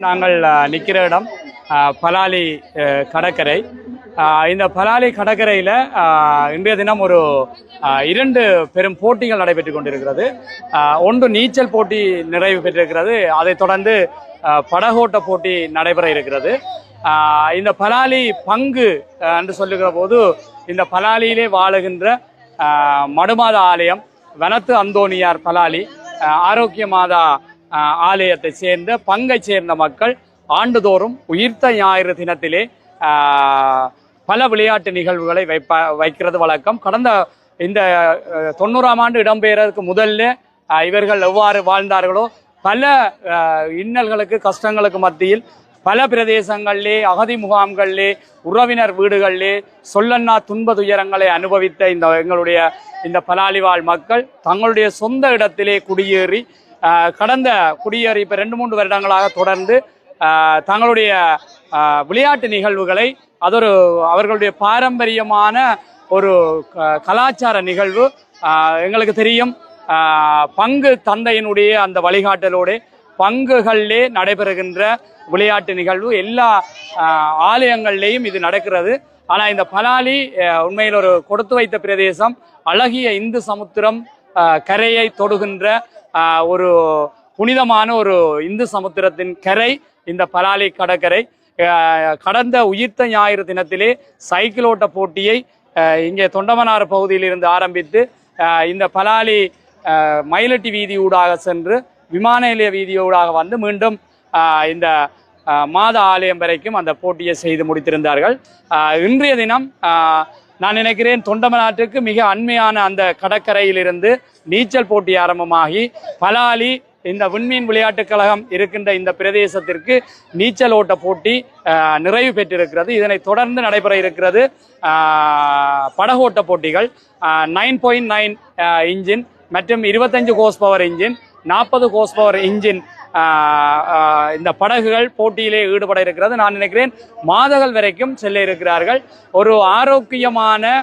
நாங்கள் நிற்கிற இடம் பலாலி கடற்கரை. இந்த பலாலி கடற்கரையில் இன்றைய தினம் ஒரு இரண்டு பெரும் போட்டிகள் நடைபெற்று கொண்டிருக்கிறது. ஒன்று நீச்சல் போட்டி நிறைவு பெற்றிருக்கிறது. அதைத் தொடர்ந்து அஹ், படகோட்ட போட்டி நடைபெற இருக்கிறது. இந்த பலாலி பங்கு என்று சொல்லுகிற போது இந்த பலாலியிலே வாழுகின்ற மடுமாதா மடுமாத ஆலயம் வனத்து அந்தோணியார் பலாலி ஆரோக்கிய மாதா ஆலயத்தை சேர்ந்த பங்கை சேர்ந்த மக்கள் ஆண்டுதோறும் உயிர்த்த ஞாயிறு தினத்திலே பல விளையாட்டு நிகழ்வுகளை வைப்ப வைக்கிறது வழக்கம். கடந்த இந்த தொண்ணூறாம் ஆண்டு இடம்பெயர்றதுக்கு முதல்ல இவர்கள் எவ்வாறு வாழ்ந்தார்களோ பல இன்னல்களுக்கு கஷ்டங்களுக்கு மத்தியில் பல பிரதேசங்களிலே அகதி முகாம்களிலே உறவினர் வீடுகளிலே சொல்லன்னா துன்ப துயரங்களை அனுபவித்த இந்த எங்களுடைய இந்த பலாலிவாழ் மக்கள் தங்களுடைய சொந்த இடத்திலே குடியேறி கடந்த குடியேறி இப்போ ரெண்டு மூன்று வருடங்களாக தொடர்ந்து ஆஹ், தங்களுடைய ஆஹ், விளையாட்டு நிகழ்வுகளை அதொரு அவர்களுடைய பாரம்பரியமான ஒரு க- கலாச்சார நிகழ்வு ஆஹ், எங்களுக்கு தெரியும். பங்கு தந்தையினுடைய அந்த வழிகாட்டலோடு பங்குகளிலே நடைபெறுகின்ற விளையாட்டு நிகழ்வு எல்லா ஆஹ், ஆலயங்கள்லேயும் இது நடக்கிறது. ஆனால் இந்த பலாலி உண்மையில் ஒரு கொடுத்து வைத்த பிரதேசம் அழகிய இந்து சமுத்திரம் ஆஹ், கரையை தொடுகின்ற ஒரு புனிதமான ஒரு இந்து சமுத்திரத்தின் கரை இந்த பலாலி கடற்கரை. கடந்த உயிர்த்த ஞாயிறு தினத்திலே சைக்கிள் ஓட்ட போட்டியை இங்கே தொண்டமனார் பகுதியில் இருந்து ஆரம்பித்து இந்த பலாலி மயிலட்டி வீதி ஊடாக சென்று விமான நிலைய வீதியூடாக வந்து மீண்டும் இந்த மாத ஆலயம் வரைக்கும் அந்த போட்டியை செய்து முடித்திருந்தார்கள். இன்றைய தினம் நான் நினைக்கிறேன் தொண்டமநாட்டுக்கு மிக அண்மையான அந்த கடற்கரையிலிருந்து நீச்சல் போட்டி ஆரம்பமாகி பலாலி இந்த விண்மீன் விளையாட்டுக் கழகம் இருக்கின்ற இந்த பிரதேசத்திற்கு நீச்சல் ஓட்ட போட்டி நிறைவு பெற்றிருக்கிறது. இதனை தொடர்ந்து நடைபெற இருக்கிறது படகோட்ட போட்டிகள் நைன் பாயிண்ட் நைன் இன்ஜின் மற்றும் இருபத்தஞ்சு கோஸ் பவர் இன்ஜின் நாற்பது கோஸ் பவர் இன்ஜின் இந்த படகுகள் போட்டியிலே ஈடுபட இருக்கிறது. நான் நினைக்கிறேன் மாதங்கள் வரைக்கும் செல்ல இருக்கிறார்கள். ஒரு ஆரோக்கியமான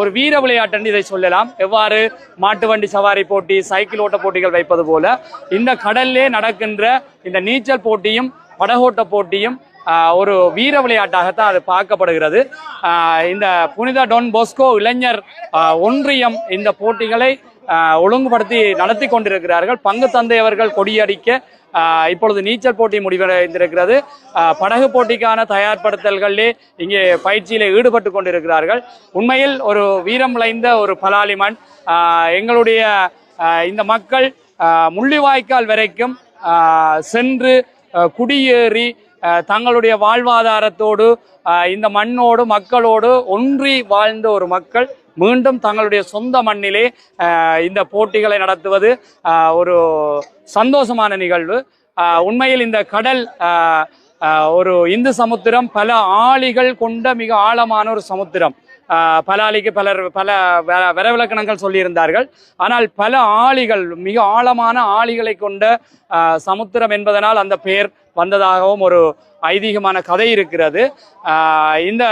ஒரு வீர விளையாட்டு இதை சொல்லலாம். எவ்வாறு மாட்டு வண்டி சவாரி போட்டி சைக்கிள் ஓட்ட போட்டிகள் வைப்பது போல இந்த கடல்லே நடக்கின்ற இந்த நீச்சல் போட்டியும் படகோட்ட போட்டியும் ஒரு வீர விளையாட்டாகத்தான் அது பார்க்கப்படுகிறது. இந்த புனித டொன் போஸ்கோ இளைஞர் ஒன்றியம் இந்த போட்டிகளை ஒழுங்குபடுத்தி நடத்தி கொண்டிருக்கிறார்கள். பங்கு தந்தையவர்கள் கொடியடிக்க இப்பொழுது நீச்சல் போட்டி முடிவடைந்திருக்கிறது. படகு போட்டிக்கான தயார்படுத்தல்களிலே இங்கே பயிற்சியில் ஈடுபட்டு கொண்டிருக்கிறார்கள். உண்மையில் ஒரு வீரம் விளைந்த ஒரு பலாலிமண் எங்களுடைய இந்த மக்கள் முள்ளிவாய்க்கால் வரைக்கும் சென்று குடியேறி தங்களுடைய வாழ்வாதாரத்தோடு இந்த மண்ணோடு மக்களோடு ஒன்றி வாழ்ந்த ஒரு மக்கள் மீண்டும் தங்களுடைய சொந்த மண்ணிலே இந்த போட்டிகளை நடத்துவது ஒரு சந்தோஷமான நிகழ்வு. உண்மையில் இந்த கடல் ஒரு இந்து சமுத்திரம் பல ஆளிகள் கொண்ட மிக ஆழமான ஒரு சமுத்திரம். ஆஹ், ஆளிக்கு பலர் பல விரவிலக்கணங்கள் வரவிலக்கணங்கள் சொல்லியிருந்தார்கள். ஆனால் பல ஆளிகள் மிக ஆழமான ஆளிகளை கொண்ட சமுத்திரம் என்பதனால் அந்த பெயர் வந்ததாகவும் ஒரு ஐதீகமான கதை இருக்கிறது. ஆஹ், இந்த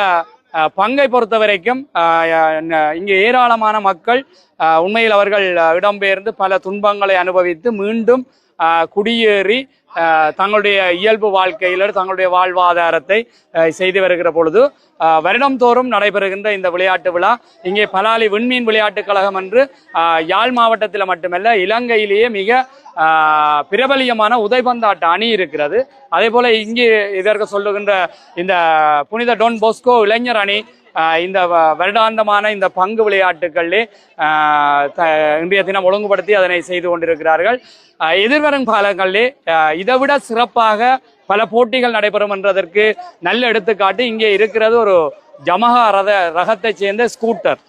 பங்கை பொறுத்த வரைக்கும் ஆஹ், இங்கே ஏராளமான மக்கள் ஆஹ், உண்மையில் அவர்கள் இடம்பெயர்ந்து பல துன்பங்களை அனுபவித்து மீண்டும் குடியேறி தங்களுடைய இயல்பு வாழ்க்கையில் தங்களுடைய வாழ்வாதாரத்தை செய்து வருகிற பொழுது வருடம்தோறும் நடைபெறுகின்ற இந்த விளையாட்டு விழா. இங்கே பலாலி விண்மீன் விளையாட்டுக் கழகம் என்று ஆஹ், யாழ் மாவட்டத்தில் மட்டுமல்ல இலங்கையிலேயே மிக பிரபலியமான உதைபந்தாட்ட அணி இருக்கிறது. அதே போல இங்கே இதற்கு சொல்லுகின்ற இந்த புனித டொன் போஸ்கோ இளைஞர் அணி இந்த வருடாந்தமான இந்த பங்கு விளையாட்டுகளிலே த- இன்றைய தினம் ஒழுங்குபடுத்தி அதனை செய்து கொண்டிருக்கிறார்கள். எதிர்வரும் காலங்களிலே இதை இதைவிட சிறப்பாக பல போட்டிகள் நடைபெறும் என்றதற்கு நல்ல எடுத்துக்காட்டு இங்கே இருக்கிறது ஒரு ஜமஹா ரத ரகத்தைச் சேர்ந்த ஸ்கூட்டர்.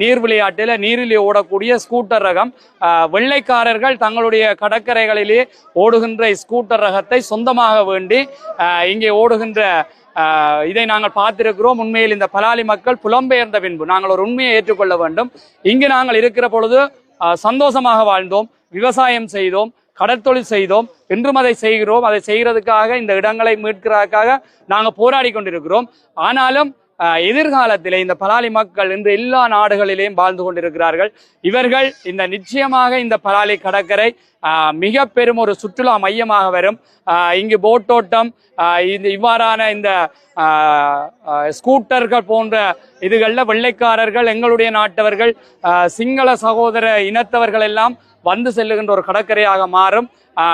நீர் விளையாட்டில் நீரில் ஓடக்கூடிய ஸ்கூட்டர் ரகம். வெள்ளைக்காரர்கள் தங்களுடைய கடற்கரைகளிலே ஓடுகின்ற ஸ்கூட்டர் ரகத்தை சொந்தமாக வேண்டி இங்கே ஓடுகின்ற இதை நாங்கள் பார்த்திருக்கிறோம். உண்மையில் இந்த பலாலி மக்கள் புலம்பெயர்ந்த பின்பு. நாங்கள் ஒரு உண்மையை ஏற்றுக்கொள்ள வேண்டும். இங்கு நாங்கள் இருக்கிற பொழுது சந்தோஷமாக வாழ்ந்தோம். விவசாயம் செய்தோம். கடற்தொழில் செய்தோம். இன்றும் அதை செய்கிறோம். அதை செய்கிறதுக்காக இந்த இடங்களை மீட்கிறதுக்காக நாங்கள் போராடி கொண்டிருக்கிறோம். ஆனாலும் எதிர்காலத்திலே இந்த பலாலி மக்கள் இன்று எல்லா நாடுகளிலேயும் வாழ்ந்து கொண்டிருக்கிறார்கள். இவர்கள் இந்த நிச்சயமாக இந்த பலாலி கடற்கரை ஆஹ், மிக பெரும் ஒரு சுற்றுலா மையமாக வரும். ஆஹ், இங்கு போட்டோட்டம் இந்த இவ்வாறான இந்த ஆஹ், ஸ்கூட்டர்கள் போன்ற இதுகளில் வெள்ளைக்காரர்கள் எங்களுடைய நாட்டவர்கள் சிங்கள சகோதர இனத்தவர்கள் எல்லாம் வந்து செல்லுகின்ற ஒரு கடற்கரையாக மாறும்.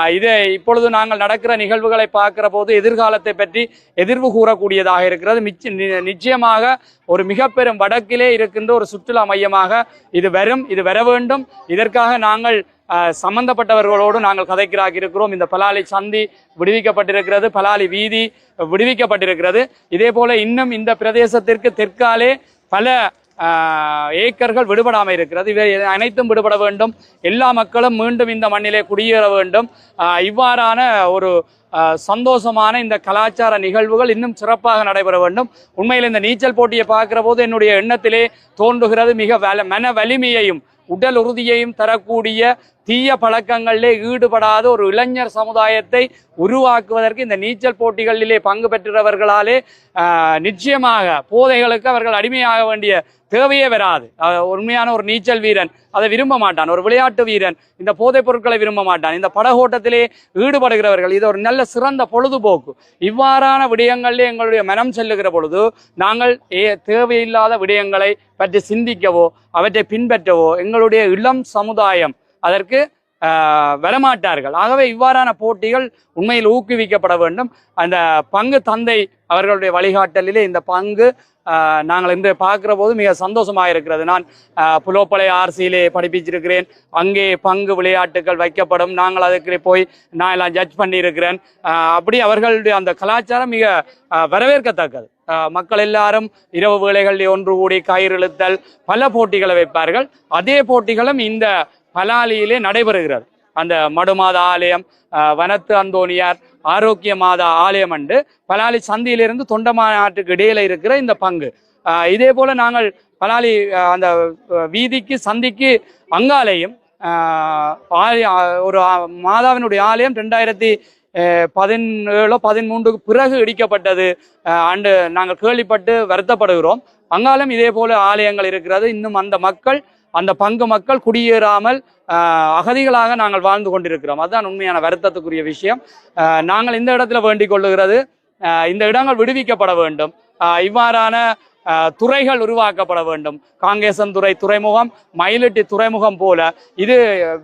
இது இப்பொழுது நாங்கள் நடக்கிற நிகழ்வுகளை பார்க்கிற போது எதிர்காலத்தை பற்றி எதிர்வு கூறக்கூடியதாக இருக்கிறது. நி- நிச்சயமாக ஒரு மிக பெரும் வடக்கிலே இருக்கின்ற ஒரு சுற்றுலா மையமாக இது வரும் இது வர வேண்டும். இதற்காக நாங்கள் சம்பந்தப்பட்டவர்களோடு நாங்கள் கதைக்கிறாக இருக்கிறோம். இந்த பலாலி சந்தி விடுவிக்கப்பட்டிருக்கிறது பலாலி வீதி விடுவிக்கப்பட்டிருக்கிறது. இதே போல இன்னும் இந்த பிரதேசத்திற்கு தெற்காலே பல ஏக்கர்கள் விடுபடாமல் இருக்கிறது. இவை அனைத்தும் விடுபட வேண்டும். எல்லா மக்களும் மீண்டும் இந்த மண்ணிலே குடியேற வேண்டும். இவ்வாறான ஒரு சந்தோஷமான இந்த கலாச்சார நிகழ்வுகள் இன்னும் சிறப்பாக நடைபெற வேண்டும். உண்மையில் இந்த நீச்சல் போட்டியை பார்க்கிற போது என்னுடைய எண்ணத்திலே தோன்றுகிறது மிக வல மன வலிமையையும் உடல் உறுதியையும் தரக்கூடிய தீய பழக்கங்களிலே ஈடுபடாத ஒரு இளைஞர் சமுதாயத்தை உருவாக்குவதற்கு இந்த நீச்சல் போட்டிகளிலே பங்கு பெற்றவர்களாலே நிச்சயமாக போதைகளுக்கு அவர்கள் அடிமையாக வேண்டிய தேவையே வராது. உண்மையான ஒரு நீச்சல் வீரன் அதை விரும்ப மாட்டான். ஒரு விளையாட்டு வீரன் இந்த போதைப் பொருட்களை விரும்ப மாட்டான். இந்த படகோட்டத்திலே ஈடுபடுகிறவர்கள் இது ஒரு நல்ல சிறந்த பொழுதுபோக்கு. இவ்வாறான விடயங்களிலே எங்களுடைய மனம் செல்லுகிற பொழுது நாங்கள் ஏ தேவையில்லாத விடயங்களை பற்றி சிந்திக்கவோ அவற்றை பின்பற்றவோ எங்களுடைய இளம் சமுதாயம் அதற்கு ஆஹ், வரமாட்டார்கள். ஆகவே இவ்வாறான போட்டிகள் உண்மையில் ஊக்குவிக்கப்பட வேண்டும். அந்த பங்கு தந்தை அவர்களுடைய வழிகாட்டலிலே இந்த பங்கு நாங்கள் இன்று பார்க்குற போது மிக சந்தோஷமாக இருக்கிறது. நான் புலோப்பளை ஆர்சியிலே படிப்பிச்சிருக்கிறேன். அங்கே பங்கு விளையாட்டுகள் வைக்கப்படும். நாங்கள் அதுக்கு போய் நான் எல்லாம் ஜட்ஜ் பண்ணியிருக்கிறேன். அப்படி அவர்களுடைய அந்த கலாச்சாரம் மிக வரவேற்கத்தக்கது. ஆஹ், மக்கள் எல்லாரும் இரவு வேளைகளில் ஒன்று கூடி கயிறு இழுத்தல் பல போட்டிகளை வைப்பார்கள். அதே போட்டிகளும் இந்த பலாலியிலே நடைபெறுகிறது. அந்த மடுமாதா ஆலயம் வனத்து அந்தோனியார் ஆரோக்கிய மாதா ஆலயம் அண்டு பலாலி சந்தியிலிருந்து ஆற்றுக்கு இடையில இருக்கிற இந்த பங்கு. இதே போல நாங்கள் பலாலி அந்த வீதிக்கு சந்திக்கு அங்காலையும் ஒரு மாதாவினுடைய ஆலயம் ரெண்டாயிரத்தி பதினேழோ பதிமூன்றுக்கு பிறகு இடிக்கப்பட்டது. அண்டு நாங்கள் கேள்விப்பட்டு வருத்தப்படுகிறோம். அங்காலும் இதே போல ஆலயங்கள் இருக்கிறது. இன்னும் அந்த மக்கள் அந்த பங்கு மக்கள் குடியேறாமல் ஆஹ், அகதிகளாக நாங்கள் வாழ்ந்து கொண்டிருக்கிறோம். அதுதான் உண்மையான வருத்தத்துக்குரிய விஷயம். நாங்கள் இந்த இடத்துல வேண்டிக் கொள்ளுகிறது. இந்த இடங்கள் விடுவிக்கப்பட வேண்டும். ஆஹ், இவ்வாறான துறைகள் உருவாக்கப்பட வேண்டும். காங்கேசன்துறை துறைமுகம் மயிலிட்டி துறைமுகம் போல. இது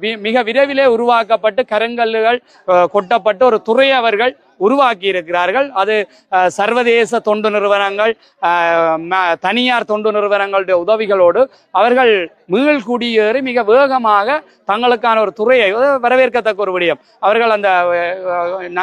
வி- மிக விரைவிலே உருவாக்கப்பட்டு கருங்கல்லுகள் கொட்டப்பட்டு ஒரு துறை அவர்கள் உருவாக்கி இருக்கிறார்கள் அது சர்வதேச தொண்டு நிறுவனங்கள் ம- தனியார் தொண்டு நிறுவனங்களுடைய உதவிகளோடு அவர்கள் மீள் குடியேறி மிக வேகமாக தங்களுக்கான ஒரு துறையை வரவேற்கத்தக்க ஒரு விடயம். அவர்கள் அந்த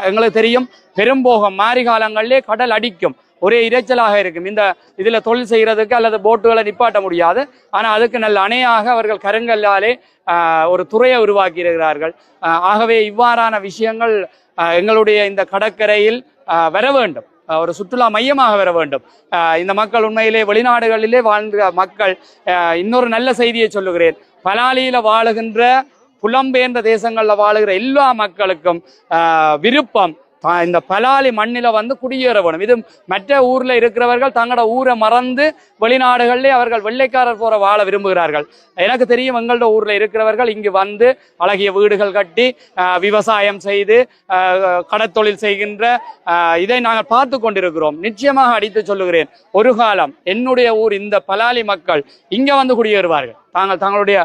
எங்களுக்கு தெரியும் பெரும்போகம் மாரி காலங்களிலே கடல் அடிக்கும். ஒரே இரைச்சலாக இருக்கும். இந்த இதுல தொழில் செய்யறதுக்கு அல்லது போட்டுகளை நிப்பாட்ட முடியாது. ஆனா அதுக்கு நல்ல அணையாக அவர்கள் கருங்கல்லாலே ஆஹ், ஒரு துறையை உருவாக்கி இருக்கிறார்கள் ஆகவே இவ்வாறான விஷயங்கள் ஆஹ், எங்களுடைய இந்த கடற்கரையில் ஆஹ், வர வேண்டும். ஒரு சுற்றுலா மையமாக வர வேண்டும். ஆஹ், இந்த மக்கள் உண்மையிலே வெளிநாடுகளிலே வாழ்ந்த மக்கள் இன்னொரு நல்ல செய்தியை சொல்லுகிறேன். பலாலியில வாழுகின்ற புலம்பெயர்ந்த தேசங்கள்ல வாழுகிற எல்லா மக்களுக்கும் விருப்பம் இந்த பலாலி மண்ணில வந்து குடியேற வேணும் இது மற்ற ஊர்ல இருக்கிறவர்கள் தங்களோட ஊரை மறந்து வெளிநாடுகளிலே அவர்கள் வெள்ளைக்காரர் போற வாழ விரும்புகிறார்கள். எனக்கு தெரியும் எங்களோட ஊர்ல இருக்கிறவர்கள் இங்கு வந்து அழகிய வீடுகள் கட்டி விவசாயம் செய்து கடத்தொழில் செய்கின்ற இதை நாங்கள் பார்த்து கொண்டிருக்கிறோம். நிச்சயமாக அடித்து சொல்லுகிறேன். ஒரு காலம் என்னுடைய ஊர் இந்த பலாலி மக்கள் இங்க வந்து குடியேறுவார்கள். தாங்கள் தங்களுடைய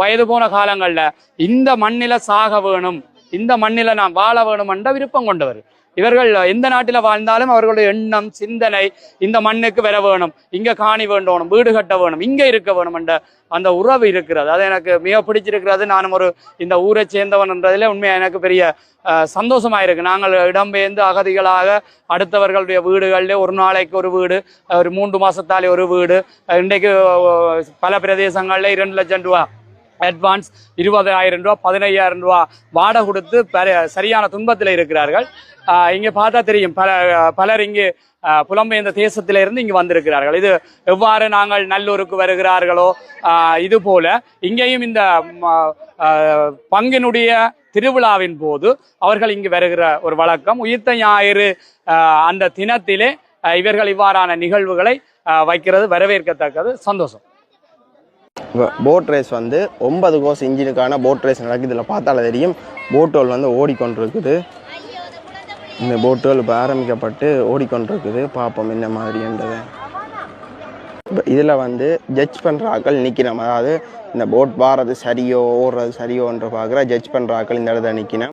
வயது போன காலங்கள்ல இந்த மண்ணில சாக வேணும். இந்த மண்ணில நான் வாழ வேணும் என்ற விருப்பம் கொண்டவர். இவர்கள் எந்த நாட்டில வாழ்ந்தாலும் அவர்களுடைய எண்ணம் சிந்தனை இந்த மண்ணுக்கு வர வேணும். இங்க காணி வேண்டணும் வீடு கட்ட வேணும் இங்க இருக்க வேணும் என்ற அந்த உறவு இருக்கிறது. அது எனக்கு மிக பிடிச்சிருக்கிறது. நானும் ஒரு இந்த ஊரை சேர்ந்தவன் என்றதுல உண்மையா எனக்கு பெரிய அஹ், இருக்குது நாங்கள் இடம்பெயர்ந்து அகதிகளாக அடுத்தவர்களுடைய வீடுகளிலே ஒரு நாளைக்கு ஒரு வீடு ஒரு மூன்று மாசத்தாலே ஒரு வீடு. இன்றைக்கு பல பிரதேசங்களில் இரண்டு லட்சம் ரூபா அட்வான்ஸ் இருபதாயிரம் ரூபா பதினையாயிரம் ரூபா வாடகை கொடுத்து சரியான துன்பத்தில் இருக்கிறார்கள். ஆஹ் இங்க பார்த்தா தெரியும் பல பலர் இங்கு ஆஹ் புலம்பெயர்ந்த தேசத்திலிருந்து இங்கே வந்திருக்கிறார்கள். இது எவ்வாறு நாங்கள் நல்லூருக்கு வருகிறார்களோ ஆஹ் இது போல இங்கேயும் இந்த ஆஹ் பங்கினுடைய திருவிழாவின் போது அவர்கள் இங்கு வருகிற ஒரு வழக்கம். உயிர்த்த ஞாயிறு அந்த தினத்திலே இவர்கள் இவ்வாறான நிகழ்வுகளை வைக்கிறது வரவேற்கத்தக்கது. சந்தோஷம். போட் ரேஸ் வந்து ஒன்பது கோஸ் இன்ஜினுக்கான போட் ரேஸ் நடக்குது. இதில் பார்த்தாலே தெரியும். போட்டோல் வந்து ஓடிக்கொண்டிருக்குது. இந்த போட்டோல் இப்போ ஆரம்பிக்கப்பட்டு ஓடிக்கொண்டிருக்குது. பார்ப்போம் என்ன மாதிரின்றதை. இதில் வந்து ஜட்ஜ் பண்ணுற ஆட்கள் நிற்கணும் அதாவது இந்த போட் வாரது சரியோ ஓடுறது சரியோ என்று பார்க்குற ஜட்ஜ் பண்ணுற ஆக்கள் இந்த இடத்துல நிற்கினேன்